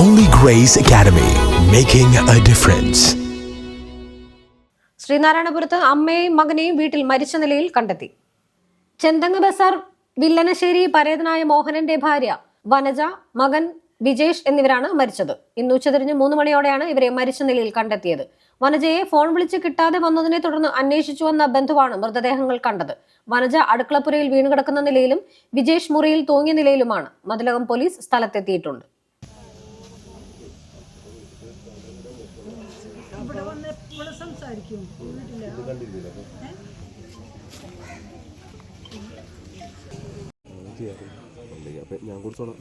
Holy Grace Academy, making a difference. ശ്രീനാരായണപുരത്ത് അമ്മയെയും മകനെയും വീട്ടിൽ മരിച്ച നിലയിൽ കണ്ടെത്തി. ചെന്തങ്ങ് ബസാർ വില്ലനശ്ശേരി പരേതനായ മോഹനന്റെ ഭാര്യ വനജ മകൻ വിജേഷ് എന്നിവരാണ് മരിച്ചത്. ഇന്ന് ഉച്ചതിരിഞ്ഞ് മൂന്ന് മണിയോടെയാണ് ഇവരെ മരിച്ച നിലയിൽ കണ്ടെത്തിയത്. വനജയെ ഫോൺ വിളിച്ച് കിട്ടാതെ വന്നതിനെ തുടർന്ന് അന്വേഷിച്ചു വന്ന ബന്ധുവാണ് മൃതദേഹങ്ങൾ കണ്ടത്. വനജ അടുക്കളപ്പുരയിൽ വീണുകിടക്കുന്ന നിലയിലും വിജേഷ് മുറിയിൽ തൂങ്ങിയ നിലയിലുമാണ്. മതിലകം പോലീസ് സ്ഥലത്തെത്തിയിട്ടുണ്ട്. വന്ന് എപ്പോഴും സംസാരിക്കും. വീട്ടിൽ ഞാൻ കൊടുത്തോളാം